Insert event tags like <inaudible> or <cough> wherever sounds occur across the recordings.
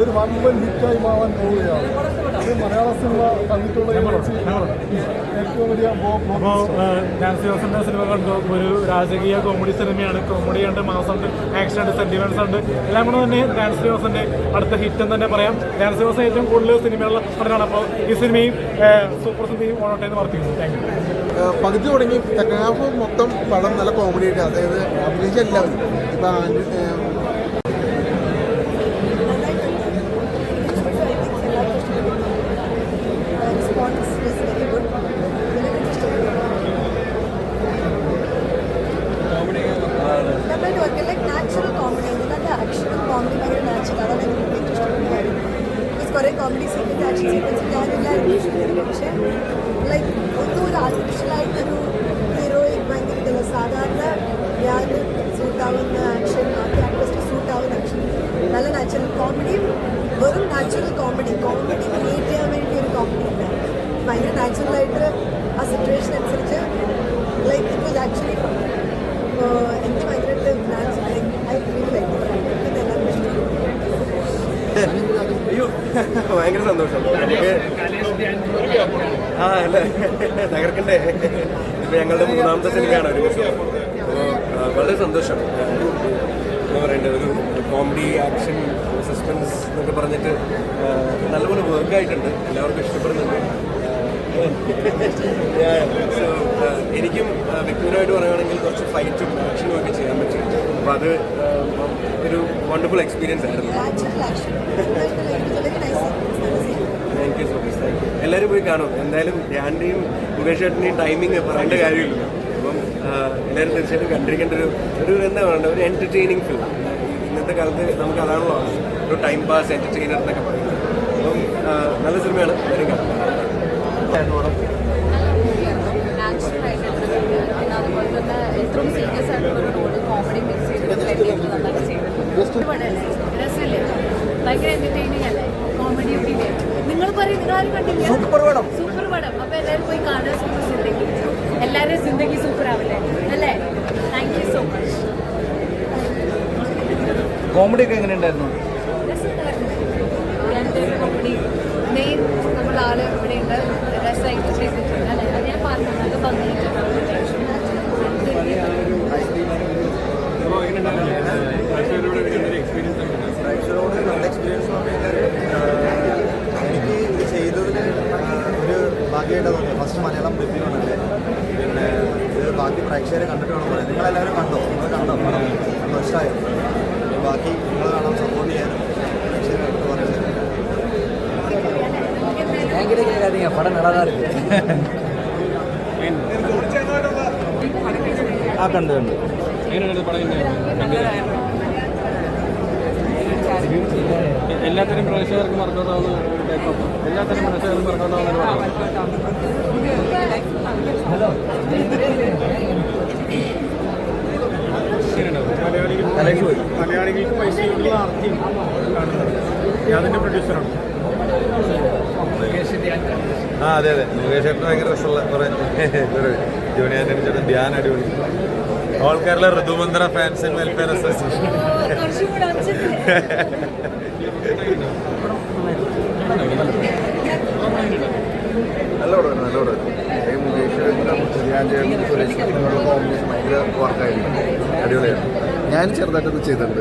ഇതൊരു വമ്പൻ ഹിറ്റായി മാറാൻ പോവുകയാണ്. ഇത് മലയാള സിനിമ കണ്ടിട്ടുള്ള ഏറ്റവും വലിയ ജോസിന്റെ സിനിമ കണ്ടു. ഒരു രാജകീയ കോമഡി സിനിമയാണ് കോമഡി ഉണ്ട് മാസമുണ്ട് ആക്ഷൻ ഉണ്ട് സെന്റിമെന്റ്സ് ഉണ്ട്. എല്ലാം കൂടെ തന്നെ ഡാൻസ് ജോസിന്റെ അടുത്ത ഹിറ്റ് എന്ന് തന്നെ പറയാം. ഡാൻസ് ജോസ് ഏറ്റവും കൂടുതൽ സിനിമയുള്ള പടനാണ് അപ്പോൾ ഈ സിനിമയും സൂപ്പർ സിനിമയും ഓണോട്ടെ എന്ന് വർത്തിക്കുന്നു താങ്ക് യു പകുതി തുടങ്ങി. സെക്കൻഡ് ഹാഫ് മൊത്തം പടം നല്ല കോമഡി ആയിട്ട്. അതായത് അഭിനയിച്ച എല്ലാവരും. ഇപ്പം response was very good. നന്നായിട്ട് വർക്ക് ലൈക്ക് നാച്ചുറൽ കോമഡി നല്ല ആക്ഷനും കോമഡി ഭയങ്കര നാച്ചുറൽ അതാണ് എനിക്ക് ഏറ്റവും ഇഷ്ടപ്പെട്ട കാര്യം ബിക്കോസ് കുറേ കോമഡി സീക്വൻസ് ആക്ഷൻ സീക്വൻസ് ഞാൻ എല്ലാവരും പക്ഷേ ലൈക്ക് ഒന്നും ഒരു ആർട്ടിഫിഷ്യലായിട്ടൊരു ഹീറോയിൻ ഭയങ്കര ഇതില്ല സാധാരണ ഞാൻ സൂട്ടാവുന്ന ആക്ഷൻ ബാക്കി ആക്ടേഴ്സിന് സൂട്ടാവുന്ന ആക്ഷൻ നല്ല നാച്ചുറൽ കോമഡിയും വെറും നാച്ചുറൽ കോമഡി കോമഡി ക്രിയേറ്റ് ചെയ്യാൻ വേണ്ടി ഒരു കോമഡി ഇല്ല. ഭയങ്കര നാച്ചുറലായിട്ട് ആ സിറ്റുവേഷൻ അനുസരിച്ച് ലൈക്ക് ഇറ്റ് വാസ് ആക്ച്വലി എനിക്ക് ഭയങ്കരമായിട്ട് നാച്ചുറൽ ഐ ഫീൽ ലൈക്ക് എനിക്ക് എല്ലാവരും ഇഷ്ടപ്പെട്ടു അയ്യോ <laughs> ഭയങ്കര സന്തോഷം. ആ അല്ലേ? തകർക്കണ്ടേ? ഇപ്പൊ ഞങ്ങളുടെ മൂന്നാമത്തെ സിനിമയാണ് ഒരു അപ്പോൾ വളരെ സന്തോഷം. എന്താ പറയണ്ടത് ഒരു കോമഡി ആക്ഷൻ സസ്പെൻസ് എന്നൊക്കെ പറഞ്ഞിട്ട് നല്ലപോലെ വർക്ക് ആയിട്ടുണ്ട്. എല്ലാവർക്കും ഇഷ്ടപ്പെടുന്നുണ്ട്. എനിക്കും വ്യക്തിപരമായിട്ട് പറയുകയാണെങ്കിൽ കുറച്ച് ഫൈറ്റും ആക്ഷനും ഒക്കെ ചെയ്യാൻ പറ്റും. അപ്പോൾ അത് ഒരു വണ്ടർഫുൾ എക്സ്പീരിയൻസ് ആയിരുന്നു. എല്ലാവരും പോയി കാണും. എന്തായാലും ഞാന്റെയും മുകേഷ് ചേട്ടന്റെയും ടൈമിങ് പറയേണ്ട കാര്യമില്ല. അപ്പം എല്ലാവരും തീർച്ചയായിട്ടും കണ്ടിരിക്കേണ്ട ഒരു ഒരു എന്താ പറയണ്ട ഒരു എന്റർടൈനിങ് ഫിലിം ഇന്നത്തെ കാലത്ത് നമുക്ക് അതാണല്ലോ ഒരു ടൈം പാസ് എന്റർടൈനർ എന്നൊക്കെ പറയുന്നത്. അപ്പം നല്ല സിനിമയാണ്. എല്ലാവരും കാണും. ഭയങ്കര എന്റർടൈനിങ് അല്ലേ? കോമഡി നിങ്ങൾ പറയും കണ്ടില്ല സൂപ്പർ പടം. സൂപ്പർ പടം. അപ്പൊ എല്ലാവരും പോയി കാണുക സൂപ്പർ സിന്ദഗി. സൂപ്പർ ആവില്ലേ അല്ലേ? Thank you so much comedy ഒക്കെ എങ്ങനെ ഉണ്ടായിരുന്നു കോമഡി മെയിൻ നമ്മുടെ ആൾ ഇവിടെയുണ്ട് രസമായിട്ട് ചെയ്തിട്ടുണ്ട് അല്ലേ അത് ഞാൻ പറഞ്ഞു നല്ല ഭംഗിയിട്ടുണ്ട് പ്രേക്ഷകരോട് നല്ല എക്സ്പീരിയൻസ് എനിക്ക് ഇത് ചെയ്തതിൽ ഒരു ഭാഗ്യമായിട്ട് തോന്നി ഫസ്റ്റ് മലയാളം റിവ്യൂ ആണല്ലേ പിന്നെ ഇത് ബാക്കി പ്രേക്ഷകരെ കണ്ടിട്ട് വേണം പറയാൻ നിങ്ങളെല്ലാവരും കണ്ടോ നിങ്ങൾ കണ്ടോ പടം കണ്ടോ ഇഷ്ടമായോ ബാക്കി നിങ്ങൾ കാണാൻ സപ്പോർട്ട് ചെയ്യാനും പ്രേക്ഷകരെ കണ്ടു പറയുന്നത് என்கிட்ட கேட்காதீங்க படம் நல்லா தான் இருக்கு ആ കണ്ടു കണ്ടു എല്ലാത്തരം പ്രേക്ഷകർക്ക് വർക്കൗട്ടാവുന്ന ഒരു ടൈപ്പ് ഓഫ് എല്ലാത്തരം പ്രേക്ഷകർക്കും വർക്കൗട്ടാവുന്ന മലയാളികൾക്ക് പൈസ കിട്ടുന്ന കാണുന്നത് അതിന്റെ പ്രൊഡ്യൂസറാണ് ആ അതെ അതെ. മുകേഷ് ഏട്ടൻ ഭയങ്കര രസമുള്ള കുറെ ആന്റണി ചേട്ടൻ ധ്യാൻ അടിപൊളി. All Kerala Rithumanthra fans and welfare association നല്ല ഉടനെ നല്ല മുകേഷ് ഭയങ്കര അടിപൊളിയാണ് ഞാൻ ചെറുതായിട്ടൊന്ന് ചെയ്തിട്ടുണ്ട്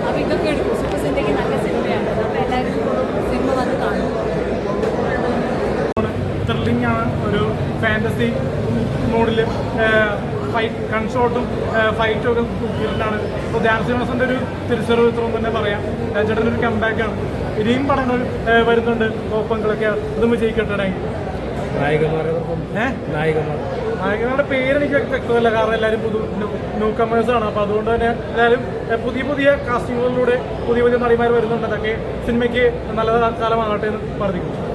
അപ്പൊ ഇതൊക്കെ എടുക്കും സൂപ്പർ സിന്ദഗി നല്ല സിനിമയാണ് അപ്പൊ എല്ലാവരും സിനിമ വന്ന് കാണും ത്രില്ലിംഗ് ആണ് ഒരു ഫാന്റസി മോഡിൽ ഫൈറ്റ് കൺഷോട്ടും ഫൈറ്റും ഒക്കെ കൂട്ടിയിട്ടാണ്. ഇപ്പോൾ ധ്യാൻ ശ്രീനിവാസന്റെ ഒരു തിരിച്ചറിവ് ചിത്രം തന്നെ പറയാം. ചേട്ടന്റെ ഒരു കംബാക്കാണ് ഇനിയും പടങ്ങൾ വരുന്നുണ്ട്. ഓപ്പങ്ങളൊക്കെ അതും വിജയിക്കട്ടെ നായകന്മാരുടെ പേര് എനിക്ക് വ്യക്ത- വ്യക്തമല്ല. കാരണം എല്ലാവരും പുതു ന്യൂ കമേഴ്സ് ആണ്. അപ്പോൾ അതുകൊണ്ട് തന്നെ എല്ലാവരും പുതിയ പുതിയ കാസ്റ്റിങ്ങുകളിലൂടെ പുതിയ പുതിയ നടിമാർ വരുന്നുണ്ട്. അതൊക്കെ സിനിമയ്ക്ക് നല്ല കാലമാകട്ടെ എന്ന് പ്രാർത്ഥിക്കുന്നു.